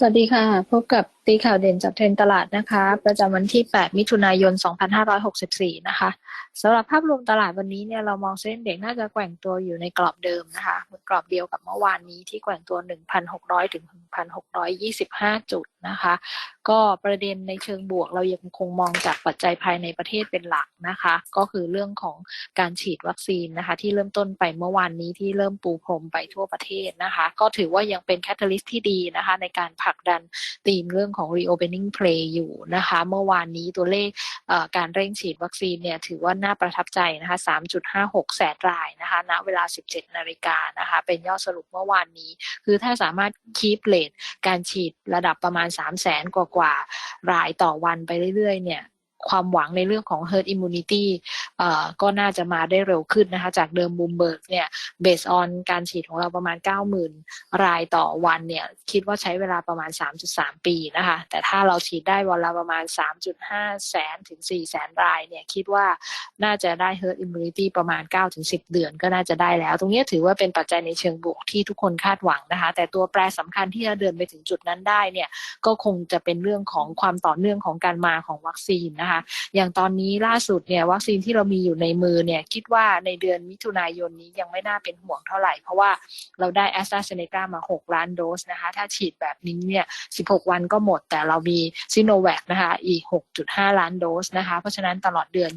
สวัสดีค่ะ พบกับ ตีข่าวเด่นจากเทรนตลาดนะคะ ประจำวันที่ 8 มิถุนายน 2564 นะคะสำหรับภาพรวมตลาดวันนี้เนี่ยเรามองเส้นเด็กน่าจะแกว่งตัวอยู่ในกรอบเดิมนะคะกรอบเดียวกับเมื่อวานนี้ที่แกว่งตัว 1,600 ถึง 1,625 จุดนะคะ ก็ประเด็นในเชิงบวกเรายังคงมองจากปัจจัยภายในประเทศเป็นหลักนะคะ ก็คือเรื่องของการฉีดวัคซีนนะคะ ที่เริ่มต้นไปเมื่อวานนี้ที่เริ่มปูพรมไปทั่วประเทศนะคะ ก็ถือว่ายังเป็นแคตตาลิสต์ที่ดีนะคะ ในการผลักดันธีมเรื่องของ reopening play อยู่นะคะ เมื่อวานนี้ตัวเลขการเร่งฉีดวัคซีนเนี่ยถือว่าน่าประทับใจนะคะ 3.56 แสนรายนะคะณเวลา 17 นาฬิกานะคะ เป็นยอดสรุปเมื่อวานนี้ คือถ้าสามารถคีปเลทการฉีดระดับประมาณ 3 0 0แสนกว่ากว่ารายต่อวันไปเรื่อยๆเนี่ย ความหวังในเรื่องของ herd immunity ก็น่าจะมาได้เร็วขึ้นนะคะ จากเดิมบูมเบิร์กเนี่ยเบสออนการฉีดของเราประมาณ 90,000 รายต่อวันเนี่ย คิดว่าใช้เวลาประมาณ 3.3 ปีนะคะ แต่ถ้าเราฉีดได้วันละประมาณ 3.5 แสนถึง 4 แสนรายเนี่ย คิดว่าน่าจะได้ herd immunity ประมาณ 9-10 เดือนก็น่าจะได้แล้ว ตรงนี้ถือว่าเป็นปัจจัยในเชิงบวกที่ทุกคนคาดหวังนะคะ แต่ตัวแปรสำคัญที่จะเดินไปถึงจุดนั้นได้เนี่ย ก็คงจะเป็นเรื่องของความต่อเนื่องของการมาของวัคซีนนะคะอย่างตอนนี้ล่าสุดเนี่ยวัคซีนที่เรามีอยู่ในมือเนี่ยคิดว่าในเดือนมิถุนายนนี้ยังไม่น่าเป็นห่วงเท่าไหร่ เพราะว่าเราได้แอสตราเซเนกามา 6 ล้านโดสนะคะ ถ้าฉีดแบบนี้เนี่ย 16 วันก็หมด แต่เรามีซิโนแวคนะคะ อีก 6.5 ล้านโดสนะคะ เพราะฉะนั้นตลอดเดือน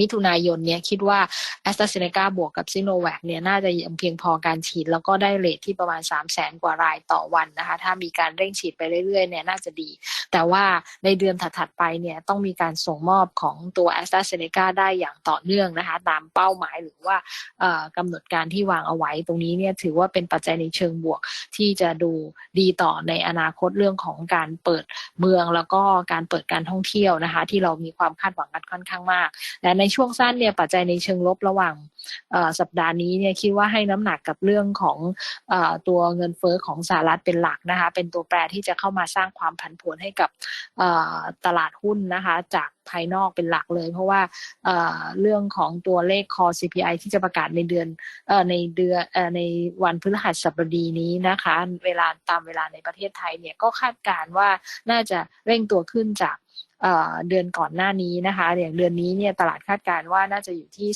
มิถุนายนเนี่ยคิดว่าแอสตราเซเนกาบวกกับซิโนแวคเนี่ยน่าจะยังเพียงพอการฉีด แล้วก็ได้เลทที่ประมาณ 3 0 0แสนกว่ารายต่อวันนะคะ ถ้ามีการเร่งฉีดไปเรื่อยๆเนี่ยน่าจะดี แต่ว่าในเดือนถัดๆไปเนี่ยต้องมีการส่งมอบของตัวแอสตราเซเนกาได้อย่างต่อเนื่องนะคะ ตามเป้าหมายหรือว่ากำหนดการที่วางเอาไว้ ตรงนี้เนี่ยถือว่าเป็นปัจจัยในเชิงบวกที่จะดูดีต่อในอนาคตเรื่องของการเปิดเมืองแล้วก็การเปิดการท่องเที่ยวนะคะ ที่เรามีความคาดหวังกันค่อนข้างมากแต่ในช่วงสั้นเนี่ยปัจจัยในเชิงลบระหว่างสัปดาห์นี้เนี่ยคิดว่าให้น้ำหนักกับเรื่องของอตัวเงินเฟอ้อของสหรัฐเป็นหลักนะคะเป็นตัวแปรที่จะเข้ามาสร้างความผันผวนให้กับตลาดหุ้นนะคะจากภายนอกเป็นหลักเลย เพราะว่าเรื่องของตัวเลขคอ CPI ที่จะประกาศในเดือนในเดือนในวันพฤหัสบดีนี้นะคะ เวลาตามเวลาในประเทศไทยเนี่ยก็คาดการว่าน่าจะเร่งตัวขึ้นจาก เดือนก่อนหน้านี้นะคะอย่างเดือนนี้เนี่ยตลาดคาดการณ์ว่าน่าจะอยู่ที่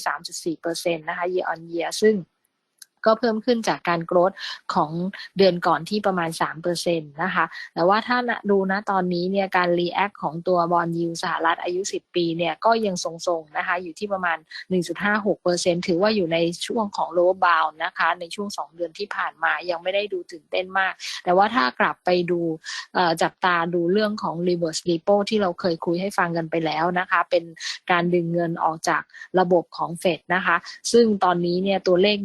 3.4%นะคะ year on year ซึ่ง ก็เพิ่มขึ้นจากการโกรธของเดือนก่อนที่ประมาณ 3%นะคะ แต่ว่าถ้าดูนะตอนนี้เนี่ยการรีแอคของตัวบอลยูสหรัฐอายุ 10 ปีเนี่ยก็ยังทรงๆนะคะอยู่ที่ประมาณ 1.56%ถือว่าอยู่ในช่วงของโลบาวนะคะ ในช่วง 2 เดือนที่ผ่านมายังไม่ได้ดูตื่นเต้นมาก แต่ว่าถ้ากลับไปดูจับตาดูเรื่องของ reverse repo ที่เราเคยคุยให้ฟังกันไปแล้วนะคะ เป็นการดึงเงินออกจากระบบของเฟดนะคะ ซึ่งตอนนี้เนี่ยตัวเลข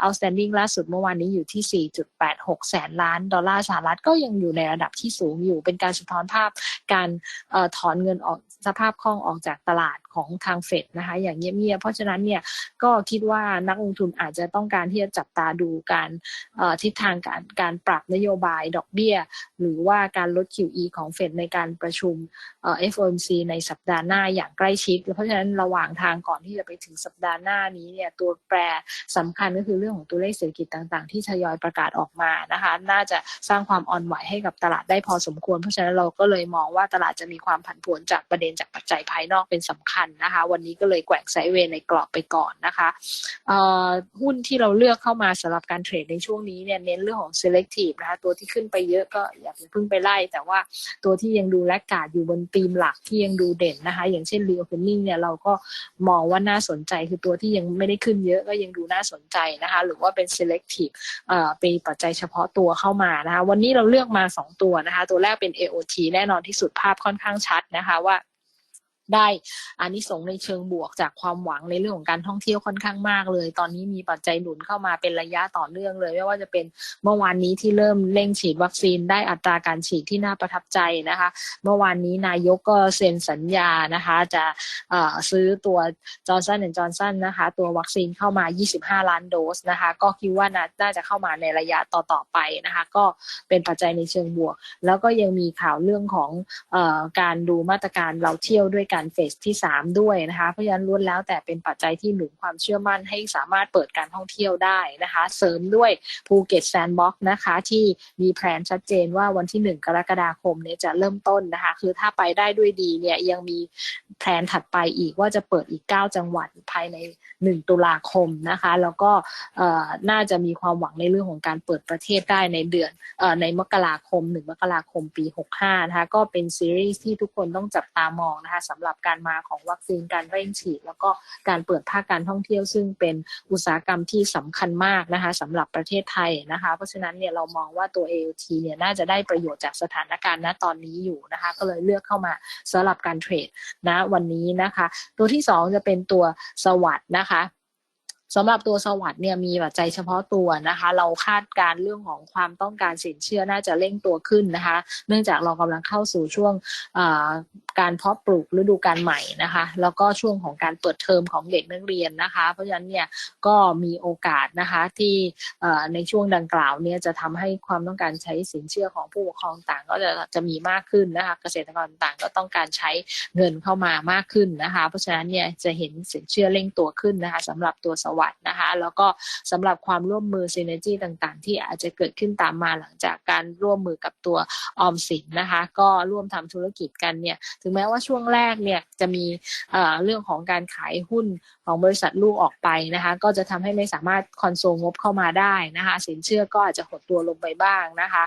เอา outstanding ล่าสุดเมื่อวานนี้อยู่ที่ 4.86 แสนล้านดอลลาร์สหรัฐก็ยังอยู่ในระดับที่สูงอยู่เป็นการสะท้อนภาพการถอนเงินออกสภาพคล่องออกจากตลาดของทางเฟดนะคะอย่างเงียบๆเพราะฉะนั้นเนี่ยก็คิดว่านักลงทุนอาจจะต้องการที่จะจับตาดูการทิศทางการการปรับนโยบายดอกเบี้ย หรือว่าการลด QE ของเฟดในการประชุม FOMC ในสัปดาห์หน้าอย่างใกล้ชิด เพราะฉะนั้นระหว่างทางก่อนที่จะไปถึงสัปดาห์หน้านี้เนี่ยตัวแปรสำคัญก็คือเรื่องของตัวเลขเศรษฐกิจต่างๆ ที่ทยอยประกาศออกมานะคะ น่าจะสร้างความอ่อนไหวให้กับตลาดได้พอสมควร เพราะฉะนั้นเราก็เลยมองว่าตลาดจะมีความผันผวนจากประเด็นจากปัจจัยภายนอกเป็นสำคัญนะคะ วันนี้ก็เลยแกว่งไซเวย์ในกรอบไปก่อนนะคะหุ้นที่เราเลือกเข้ามาสำหรับการเทรดในช่วงนี้เนี่ยเน้นเรื่องของ selective นะคะตัวที่ขึ้นไปเยอะก็อย่าเพิ่งไปไล่ แต่ว่าตัวที่ยังดูแลกกาดอยู่บนธีมหลักที่ยังดูเด่นนะคะ อย่างเช่น reopening เนี่ยเราก็มองว่าน่าสนใจคือตัวที่ยังไม่ได้ขึ้นเยอะก็ยังดูน่าสนใจนะคะหรือว่าเป็น selective เป็นปัจจัยเฉพาะตัวเข้ามานะคะวันนี้เราเลือกมา 2 ตัวนะคะ ตัวแรกเป็น AOT แน่นอนที่สุดภาพค่อนข้างชัดนะคะว่า ได้อานิสงส์ในเชิงบวกจากความหวังในเรื่องของการท่องเที่ยวค่อนข้างมากเลย ตอนนี้มีปัจจัยหนุนเข้ามาเป็นระยะต่อเนื่องเลย ไม่ว่าจะเป็นเมื่อวานนี้ที่เริ่มเร่งฉีดวัคซีนได้อัตราการฉีดที่น่าประทับใจนะคะ เมื่อวานนี้นายกก็เซ็นสัญญานะคะจะซื้อตัวจอร์นสันแอนจอร์นสันนะคะตัววัคซีนเข้ามา 25 ล้านโดสนะคะก็คิดว่าน่าจะเข้ามาในระยะต่อๆไปนะคะก็เป็นปัจจัยในเชิงบวก แล้วก็ยังมีข่าวเรื่องของอการดูมาตรการเราเที่ยวด้วยกันกันเฟสที่ 3 ด้วยนะคะ เพราะฉะนั้นล้วนแล้วแต่เป็นปัจจัยที่หนุนความเชื่อมั่นให้สามารถเปิดการท่องเที่ยวได้นะคะ เสริมด้วยภูเก็ตแซนด์บ็อกซ์นะคะที่มีแผนชัดเจนว่าวันที่ 1 กรกฎาคมเนี่ยจะเริ่มต้นนะคะ คือถ้าไปได้ด้วยดีเนี่ยยังมีแผนถัดไปอีกว่าจะเปิดอีก 9 จังหวัดภายใน 1 ตุลาคมนะคะ แล้วก็น่าจะมีความหวังในเรื่องของการเปิดประเทศได้ในเดือนในมกราคม 1 มกราคมปี 65 นะคะ ก็เป็นซีรีส์ที่ทุกคนต้องจับตามองนะคะสำหรับการมาของวัคซีนการเร่งฉีด แล้วก็การเปิดภาคการท่องเที่ยว ซึ่งเป็นอุตสาหกรรมที่สำคัญมากนะคะสำหรับประเทศไทยนะคะ เพราะฉะนั้นเนี่ยเรามองว่าตัว AOT เนี่ยน่าจะได้ประโยชน์จากสถานการณ์ณตอนนี้อยู่นะคะ ก็เลยเลือกเข้ามาสำหรับการเทรดนะวันนี้นะคะ ตัวที่ 2 จะเป็นตัวสวัสด์นะคะ สำหรับตัวสวัสด์เนี่ยมีปัจจัยเฉพาะตัวนะคะ เราคาดการเรื่องของความต้องการสินเชื่อน่าจะเร่งตัวขึ้นนะคะ เนื่องจากเรากำลังเข้าสู่ช่วงการเพาะปลูกฤดูการใหม่นะคะ แล้วก็ช่วงของการเปิดเทอมของเด็กนักเรียนนะคะ เพราะฉะนั้นเนี่ยก็มีโอกาสนะคะที่ในช่วงดังกล่าวเนี่ยจะทำให้ความต้องการใช้สินเชื่อของผู้ปกครองต่างก็จะจะมีมากขึ้นนะคะ เกษตรกรต่างก็ต้องการใช้เงินเข้ามามากขึ้นนะคะ เพราะฉะนั้นเนี่ยจะเห็นสินเชื่อเร่งตัวขึ้นนะคะสำหรับตัวสวัสด์นะคะ แล้วก็สำหรับความร่วมมือซีเนจีต่างๆ ที่อาจจะเกิดขึ้นตามมาหลังจากการร่วมมือกับตัวออมสินนะคะ ก็ร่วมทำธุรกิจกันเนี่ย ถึงแม้ว่าช่วงแรกเนี่ยจะมีเรื่องของการขายหุ้นของบริษัทลูกออกไปนะคะ ก็จะทำให้ไม่สามารถคอนโซลงบเข้ามาได้นะคะ สินเชื่อก็อาจจะหดตัวลงไปบ้างนะคะ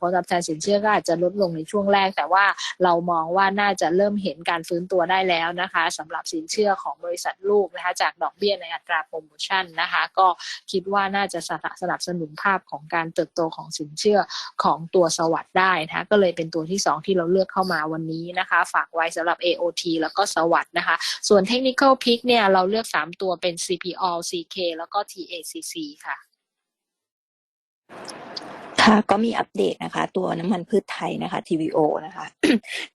ผลตอบแทนสินเชื่อก็อาจจะลดลงในช่วงแรก แต่ว่าเรามองว่าน่าจะเริ่มเห็นการฟื้นตัวได้แล้วนะคะสำหรับสินเชื่อของบริษัทลูกนะคะ จากดอกเบี้ยในอัตราปรโมชั่นนะคะ ก็คิดว่าน่าจะสนับสนุนภาพของการเติบโตของสินเชื่อของตัวสวัสด์ได้นะคะก็เลยเป็นตัวที่ 2 ที่เราเลือกเข้ามาวันนี้นะคะ ฝากไว้สำหรับ AOT แล้วก็สวัสด์นะคะ ส่วน Technical Pick เนี่ยเราเลือก 3 ตัวเป็น CPO CK แล้วก็ TACC ค่ะ ค่ะก็มีอัปเดตนะคะ ตัวน้ำมันพืชไทยนะคะ TVO นะคะ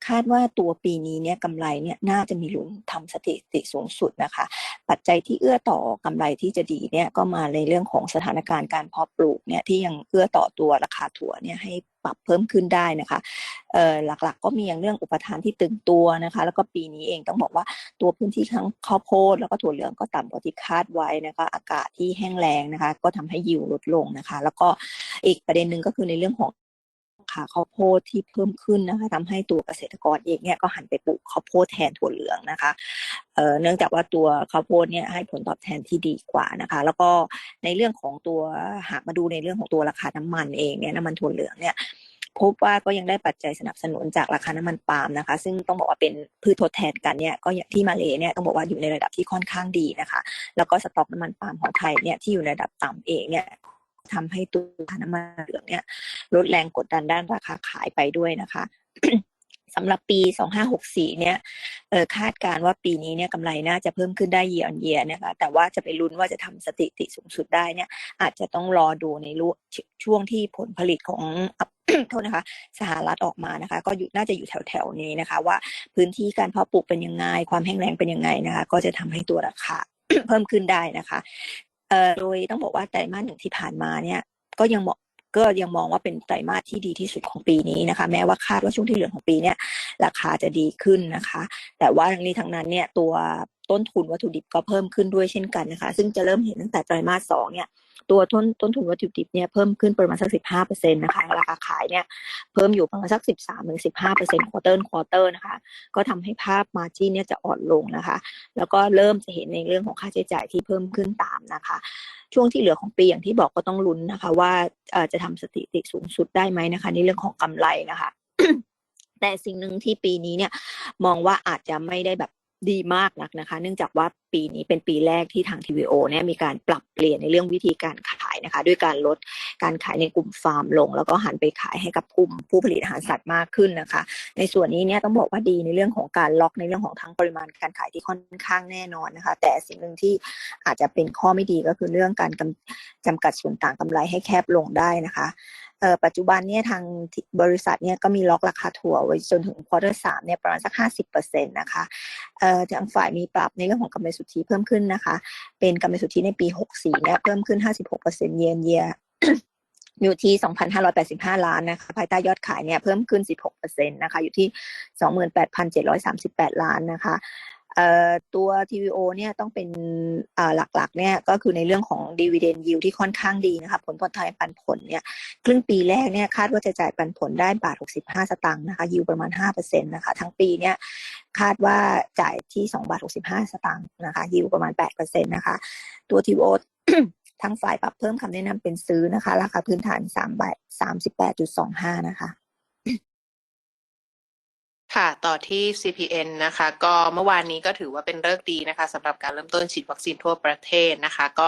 คาดว่าตัวปีนี้เนี่ยกำไรเนี่ยน่าจะมีลุ้นทำสถิติสูงสุดนะคะ ปัจจัยที่เอื้อต่อกำไรที่จะดีเนี่ยก็มาในเรื่องของสถานการณ์การเพาะปลูกเนี่ยที่ยังเอื้อต่อตัวราคาถั่วเนี่ยให้ ปรับเพิ่มขึ้นได้นะคะหลักๆ ก็มีอย่างเรื่องอุปทานที่ตึงตัวนะคะ แล้วก็ปีนี้เองต้องบอกว่าตัวพื้นที่ทั้งข้าวโพดแล้วก็ถั่วเหลืองก็ต่ำกว่าที่คาดไว้นะคะ อากาศที่แห้งแล้งนะคะ ก็ทำให้ยิวลดลงนะคะ แล้วก็อีกประเด็นหนึ่งก็คือในเรื่องของ ขาข้าวโพดที่เพิ่มขึ้นนะคะทำให้ตัวเกษตรกรเองเนี่ยก็หันไปปลูกข้าวโพดแทนถั่วเหลืองนะคะเเนื่องจากว่าตัวข้าวโพดเนี่ยให้ผลตอบแทนที่ดีกว่านะคะ แล้วก็ในเรื่องของตัวหากมาดูในเรื่องของตัวราคาน้ำมันเองเนี่ยน้ำมันถั่วเหลืองเนี่ยพบว่าก็ยังได้ปัจจัยสนับสนุนจากราคาน้ำมันปาล์มนะคะ ซึ่งต้องบอกว่าเป็นพืชทดแทนกันเนี่ยก็อย่างที่มาเลเนี่ยต้องบอกว่าอยู่ในระดับที่ค่อนข้างดีนะคะ แล้วก็สต็อกน้ำมันปาล์มของไทยเนี่ยที่อยู่ในระดับต่ำเองเนี่ย ทำให้ตัวน้ำมันเหลืองเนี่ยลดแรงกดดันด้านราคาขายไปด้วยนะคะสำหรับปี 2564 เนี่ยคาดการว่าปีนี้เนี่ยกำไรน่าจะเพิ่มขึ้นได้เยียร์เยียนะคะ แต่ว่าจะไปลุ้นว่าจะทำสถิติสูงสุดได้เนี่ยอาจจะต้องรอดูในช่วงที่ผลผลิตของโทษนะคะ สหรัฐออกมานะคะ ก็อยู่น่าจะอยู่แถวๆนี้นะคะ ว่าพื้นที่การเพาะปลูกเป็นยังไง ความแห้งแล้งเป็นยังไงนะคะ ก็จะทำให้ตัวราคาเพิ่มขึ้นได้นะคะ เอ่อโดยต้องบอกว่าไตรมาสหนึ่งที่ผ่านมาเนี่ยก็ยังเหมาะก็ยังมองว่าเป็นไตรมาสที่ดีที่สุดของปีนี้นะคะ แม้ว่าคาดว่าช่วงที่เหลือของปีเนี่ยราคาจะดีขึ้นนะคะ แต่ว่าทั้งนี้ทั้งนั้นเนี่ยตัว ต้นทุนวัตถุดิบก็เพิ่มขึ้นด้วยเช่นกันนะคะ ซึ่งจะเริ่มเห็นตั้งแต่ไตรมาสสองเนี่ยตัวต้นต้นทุนวัตถุดิบเนี่ยเพิ่มขึ้นประมาณสักสิบห้าเปอร์เซ็นต์นะคะราคาขายเนี่ยเพิ่มอยู่ประมาณสักสิบสามถึงสิบห้าเปอร์เซ็นต์ควอเตอร์ควอเตอร์นะคะ ก็ทำให้ภาพมาจีนเนี่ยจะอ่อนลงนะคะ แล้วก็เริ่มจะเห็นในเรื่องของค่าใช้จ่ายที่เพิ่มขึ้นตามนะคะ ช่วงที่เหลือของปีอย่างที่บอกก็ต้องลุ้นนะคะ ว่าจะทำสถิติสูงสุดได้ไหมนะคะ ในเรื่องของกำไรนะคะแต่สิ่งหนึ่งที่ปีนี้เนี่ยมองว่าอาจจะไม่ได้แบบ ดีมากนักนะคะ เนื่องจากว่าปีนี้เป็นปีแรกที่ทาง TVO เนี่ยมีการปรับเปลี่ยนในเรื่องวิธีการขายนะคะ ด้วยการลดการขายในกลุ่มฟาร์มลง แล้วก็หันไปขายให้กับกลุ่มผู้ผลิตอาหารสัตว์มากขึ้นนะคะ ในส่วนนี้เนี่ยต้องบอกว่าดีในเรื่องของการล็อกในเรื่องของทั้งปริมาณการขายที่ค่อนข้างแน่นอนนะคะ แต่สิ่งหนึ่งที่อาจจะเป็นข้อไม่ดีก็คือเรื่องการจำกัดส่วนต่างกำไรให้แคบลงได้นะคะ ปัจจุบันเนี่ยทางบริษัทเนี่ยก็มีล็อกราคาถั่วไว้จนถึงควอเตอร์สามเนี่ยประมาณสักห้าสิบเปอร์เซ็นต์นะคะทางฝ่ายมีปรับในเรื่องของกำไรสุทธิเพิ่มขึ้นนะคะ เป็นกำไรสุทธิในปีหกสี่เนี่ยเพิ่มขึ้นห้าสิบหกเปอร์เซ็นต์เยนเยียอยู่ที่ 2,585 ล้านนะคะ ภายใต้ยอดขายเนี่ยเพิ่มขึ้น 16%นะคะ อยู่ที่ 28,738 ล้านนะคะ ตัว TVO เนี่ยต้องเป็นหลักๆเนี่ยก็คือในเรื่องของ dividend yield ที่ค่อนข้างดีนะคะผลตอบแทนปันผลเนี่ยครึ่งปีแรกเนี่ยคาดว่าจะจ่ายปันผลได้บาท 65 สตางค์นะคะ yield ประมาณ5%นะคะทั้งปีเนี่ยคาดว่าจ่ายที่2บาท65 สตางค์นะคะ yield ประมาณ8%นะคะตัว TVO ทางฝ่ายปรับเพิ่มคำแนะนำเป็นซื้อนะคะ ราคาพื้นฐาน3บาท38.25 นะคะ ค่ะต่อที่ CPN นะคะ ก็เมื่อวานนี้ก็ถือว่าเป็นเลิกดีนะคะสำหรับการเริ่มต้นฉีดวัคซีนทั่วประเทศนะคะ ก็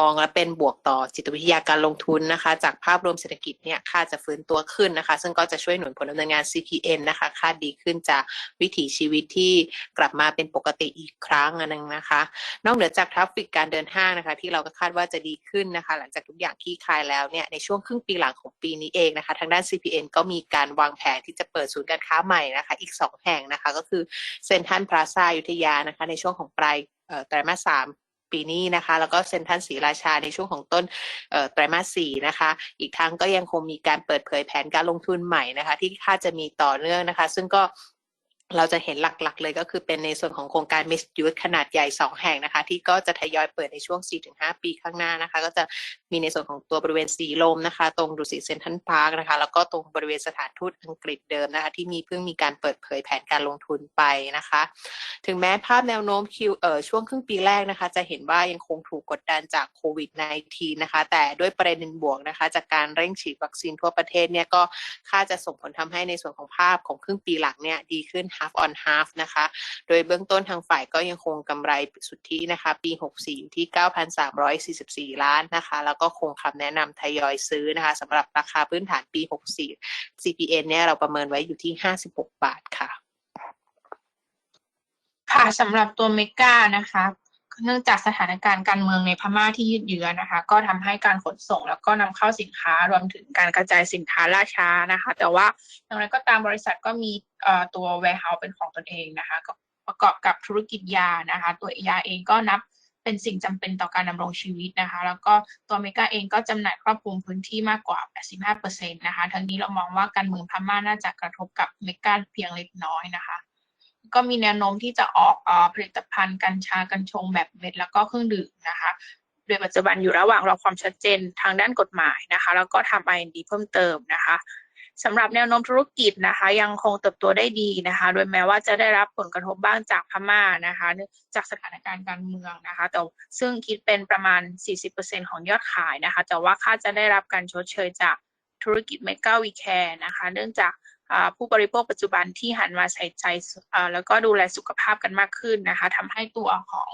มองและเป็นบวกต่อจิตวิทยาการลงทุนนะคะ จากภาพรวมเศรษฐกิจเนี่ยค่าดจะฟื้นตัวขึ้นนะคะ ซึ่งก็จะช่วยหนุนผลดำเนินงาน CPN นะคะค่าดดีขึ้นจากวิถีชีวิตที่กลับมาเป็นปกติอีกครั้งนนึงนะคะ นอกเหนือจากทราฟฟิกการเดินห้างนะคะ ที่เราก็คาดว่าจะดีขึ้นนะคะ หลังจากทุกอย่างคลี่คลายแล้วเนี่ยในช่วงครึ่งปีหลังของปีนี้เองนะคะ ทางด้าน CPN ก็มีการวางแผนที่จะเปิดศูนย์การค้าใหม่นะคะอีก 2 แห่งนะคะ ก็คือเซ็นทรัลพลาซาอยุธยานะคะ ในช่วงของปลายไตรมาสสามปีนี้นะคะ แล้วก็เซ็นทรัลศรีราชาในช่วงของต้นไตรมาสสี่นะคะ อีกทั้งก็ยังคงมีการเปิดเผยแผนการลงทุนใหม่นะคะ ที่คาดจะมีต่อเนื่องนะคะ ซึ่งก็ เราจะเห็นหลักๆ เลยก็คือเป็นในส่วนของโครงการ Mixed Use ขนาดใหญ่ 2 แห่งนะคะ ที่ก็จะทยอยเปิดในช่วง 4-5 ปีข้างหน้านะคะ ก็จะมีในส่วนของตัวบริเวณสีลมนะคะ ตรงดุสิตเซ็นทรัลพาร์คนะคะ แล้วก็ตรงบริเวณสถานทูตอังกฤษเดิมนะคะ ที่มีเพิ่งมีการเปิดเผยแผนการลงทุนไปนะคะ ถึงแม้ภาพแนวโน้มคิวเอ่อช่วงครึ่งปีแรกนะคะ จะเห็นว่ายังคงถูกกดดันจากโควิด -19 นะคะ แต่ด้วยประเด็นบวกนะคะ จากการเร่งฉีดวัคซีนทั่วประเทศเนี่ยก็ค่าจะส่งผลทำให้ในส่วนของภาพของครึ่งปีหลังเนี่ยดีขึ้น half on half นะคะ โดยเบื้องต้นทางฝ่ายก็ยังคงกำไรสุทธินะคะ ปี 64 อยู่ที่ 9,344 ล้านนะคะ แล้วก็คงคำแนะนำทยอยซื้อนะคะสำหรับราคาพื้นฐานปี 64 CPN เนี่ยเราประเมินไว้อยู่ที่ 56 บาทค่ะ ค่ะสำหรับตัวเมกานะคะ เนื่องจากสถานการณ์การเมืองในพม่าที่ยืดเยื้อนะคะ ก็ทำให้การขนส่งแล้วก็นำเข้าสินค้ารวมถึงการกระจายสินค้าล่าช้านะคะ แต่ว่าอย่างไรก็ตามบริษัทก็มีตัว warehouse เป็นของตนเองนะคะประกอบกับธุรกิจยานะคะ ตัวยาเองก็นับเป็นสิ่งจำเป็นต่อการดำรงชีวิตนะคะ แล้วก็ตัวเมกาเองก็จำหน่ายครอบคลุมพื้นที่มากกว่า 85%นะคะ ทั้งนี้เรามองว่าการเมืองพม่าน่าจะกระทบกับเมกาเพียงเล็กน้อยนะคะ ก็มีแนวโน้มที่จะออกอผลิตภัณฑ์กัญชากัญชงแบบเม็ดแล้วก็เครื่องดื่มนะคะ โดยปัจจุบันอยู่ระหว่างรอความชัดเจนทางด้านกฎหมายนะคะ แล้วก็ทำ R&D เพิ่มเติมนะคะสำหรับแนวโน้มธุรกิจนะคะ ยังคงเติบโตได้ดีนะคะ โดยแม้ว่าจะได้รับผลกระทบบ้างจากพม่านะคะ จากสถานการณ์การเมืองนะคะ แต่ซึ่งคิดเป็นประมาณ 40%ของยอดขายนะคะ แต่ว่าคาดจะได้รับการชดเชยจากธุรกิจเมกาวีแคร์นะคะ เนื่องจาก ผู้บริโภคปัจจุบันที่หันมาใส่ใจแล้วก็ดูแลสุขภาพกันมากขึ้นนะคะทำให้ตัวของ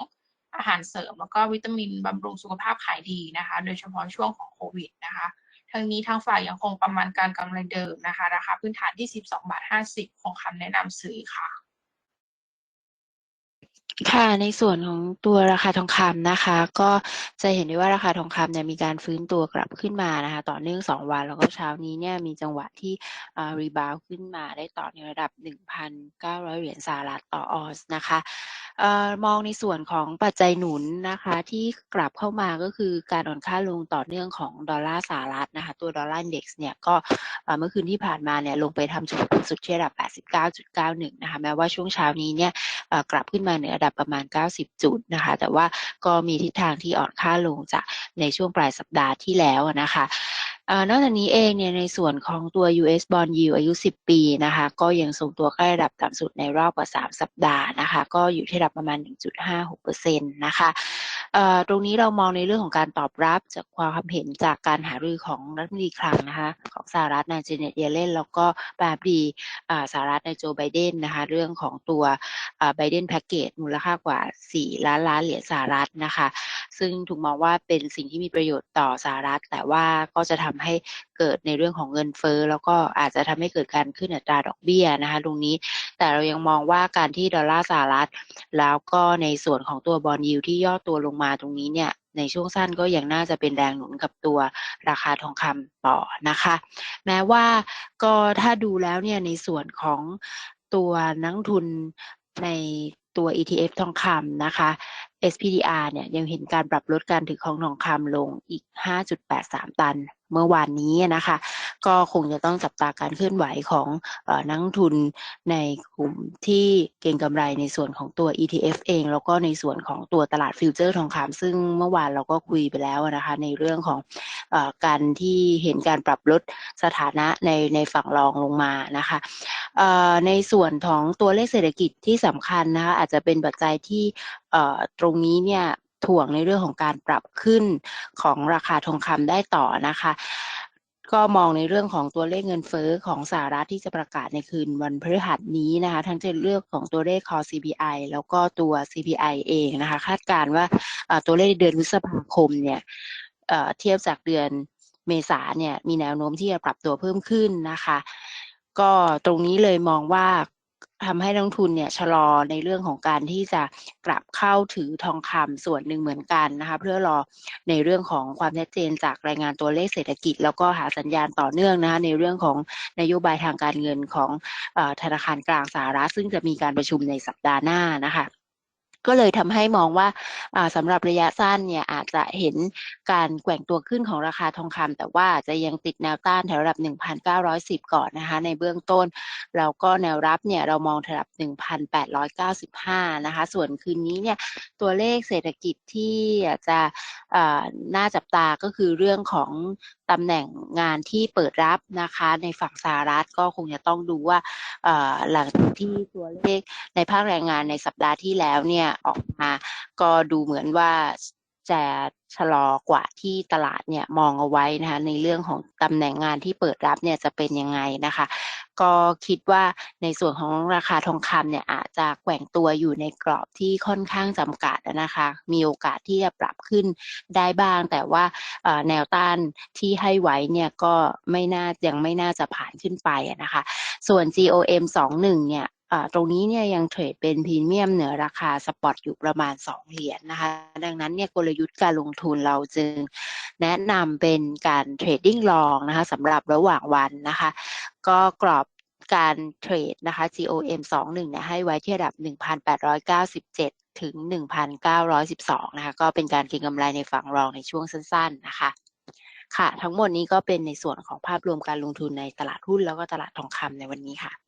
อาหารเสริม แล้วก็วิตามินบำรุงสุขภาพขายดีนะคะ โดยเฉพาะช่วงของโควิดนะคะทั้งนี้ทางฝ่ายยังคงประมาณการกำไรเดิมนะคะ ราคาพื้นฐานที่ 12 บาท 50 ของคำแนะนำซื้อค่ะ ค่ะในส่วนของตัวราคาทองคำนะคะ ก็จะเห็นได้ว่าราคาทองคำเนี่ยมีการฟื้นตัวกลับขึ้นมานะคะ ต่อเนื่องสองวันแล้วก็เช้านี้เนี่ยมีจังหวะที่รีบาวขึ้นมาได้ต่อในระดับ 1,900 เหรียญสหรัฐต่อออนซ์นะคะออมองในส่วนของปัจจัยหนุนนะคะที่กลับเข้ามาก็คือการอ่อนค่าลงต่อเนื่องของดอลลาร์สหรัฐนะคะตัวดอลลาร์อินเด็กซ์เนี่ยก็เมื่อคืนที่ผ่านมาเนี่ยลงไปทำจุดสูงสุดที่ระดับ 89.91 นะคะแม้ว่าช่วงเช้านี้เนี่ย กลับขึ้นมาเหนือระดับประมาณ 90 จุดนะคะ แต่ว่าก็มีทิศทางที่อ่อนค่าลงจากในช่วงปลายสัปดาห์ที่แล้วนะคะอนอกจากนี้เองเนี่ยในส่วนของตัว US bond yield อายุ 10 ปีนะคะ ก็ยังทรงตัวใกล้ระดับต่ำสุดในรอบกว่า 3 สัปดาห์นะคะ ก็อยู่ที่ระดับประมาณ 1.56%นะคะเอ่อ ตรงนี้เรามองในเรื่องของการตอบรับจากความเห็นจากการหารือของรัฐมนตรีคลังนะคะของสหรัฐนายเจเน็ตเยเลนแล้วก็ปาบดีสหรัฐนายโจไบเดนนะคะเรื่องของตัวไบเดนแพ็กเกจมูลค่ากว่า 4 ล้านล้านเหรียญสหรัฐนะคะ ซึ่งถูกมองว่าเป็นสิ่งที่มีประโยชน์ต่อสหรัฐ แต่ว่าก็จะทำให้ เกิดในเรื่องของเงินเฟ้อแล้วก็อาจจะทำให้เกิดการขึ้นอัตราดอกเบี้ยนะคะตรงนี้ แต่เรายังมองว่าการที่ดอลลาร์สหรัฐ แล้วก็ในส่วนของตัวบอลยิวที่ย่อตัวลงมาตรงนี้เนี่ยในช่วงสั้นก็ยังน่าจะเป็นแรงหนุนกับตัวราคาทองคำต่อนะคะ แม้ว่าก็ถ้าดูแล้วเนี่ยในส่วนของตัวนักทุนในตัว ETF ทองคำนะคะ SPDR เนี่ยยังเห็นการปรับลดการถือครองทองคำลงอีก 5.83 ตัน เมื่อวานนี้นะคะ ก็คงจะต้องจับตาการเคลื่อนไหวของอนักทุนในกลุ่มที่เก็งกำไรในส่วนของตัว ETF เอง แล้วก็ในส่วนของตัวตลาดฟิวเจอร์ทองคำซึ่งเมื่อวานเราก็คุยไปแล้วนะคะ ในเรื่องของอการที่เห็นการปรับลดสถานะในในฝั่งรองลงมานะคะในส่วนของตัวเลขเศรษฐกิจที่สำคัญนะคะอาจจะเป็นปัจจัยที่ตรงนี้เนี่ย ถ่วงในเรื่องของการปรับขึ้นของราคาทองคำได้ต่อนะคะก็มองในเรื่องของตัวเลขเงินเฟ้อของสหรัฐที่จะประกาศในคืนวันพฤหัสนี้นะคะ ทั้งจะเรื่องของตัวเลข core CPI แล้วก็ตัว CPI เองนะคะ คาดการณ์ว่าตัวเลขเดือนพฤษภาคมเนี่ยเทียบจากเดือนเมษาเนี่ยมีแนวโน้มที่จะปรับตัวเพิ่มขึ้นนะคะ ก็ตรงนี้เลยมองว่า ทำให้นักทุนเนี่ยชะลอในเรื่องของการที่จะกลับเข้าถือทองคำส่วนหนึ่งเหมือนกันนะคะเพื่อรอในเรื่องของความชัดเจนจากรายงานตัวเลขเศรษฐกิจ แล้วก็หาสัญญาณต่อเนื่องนะคะในเรื่องของนโยบายทางการเงินของอธนาคารกลางสหรัฐซึ่งจะมีการประชุมในสัปดาห์หน้านะคะ ก็เลยทำให้มองว่าอ่าสำหรับระยะสั้นเนี่ยอาจจะเห็นการแกว่งตัวขึ้นของราคาทองคำแต่ว่าจะยังติดแนวต้านแถวระดับ 1,910 ก่อนนะคะ ในเบื้องต้น แล้วก็แนวรับเนี่ยเรามองระดับ 1,895 นะคะ ส่วนคืนนี้เนี่ยตัวเลขเศรษฐกิจที่จะน่าจับตาก็คือเรื่องของ ตำแหน่งงานที่เปิดรับนะคะ ในฝั่งสหรัฐก็คงจะต้องดูว่าหลังจากที่ตัวเลขในภาคแรงงานในสัปดาห์ที่แล้วเนี่ยออกมา ก็ดูเหมือนว่า จะชะลอกว่าที่ตลาดเนี่ยมองเอาไว้นะคะในเรื่องของตำแหน่งงานที่เปิดรับเนี่ยจะเป็นยังไงนะคะ ก็คิดว่าในส่วนของราคาทองคำเนี่ยอาจจะแกว่งตัวอยู่ในกรอบที่ค่อนข้างจำกัดนะคะ มีโอกาสที่จะปรับขึ้นได้บ้าง แต่ว่าแนวต้านที่ให้ไว้เนี่ยก็ไม่น่ายังไม่น่าจะผ่านขึ้นไปนะคะ ส่วน GOM 21เนี่ยอ่า ตรงนี้เนี่ยยังเทรดเป็นพรีเมียมเหนือราคาสปอตอยู่ประมาณ 2 เหรียญนะคะ ดังนั้นเนี่ยกลยุทธ์การลงทุนเราจึงแนะนำเป็นการเทรดดิ้งลองนะคะสำหรับระหว่างวันนะคะ ก็กรอบการเทรดนะคะ GOM 21เนี่ยให้ไว้ที่ระดับ 1,897 ถึง 1,912 นะคะ ก็เป็นการเก็งกำไรในฝั่งรองในช่วงสั้น ๆ นะคะ ค่ะ ทั้งหมดนี้ก็เป็นในส่วนของภาพรวมการลงทุนในตลาดหุ้นแล้วก็ตลาดทองคำในวันนี้ค่ะ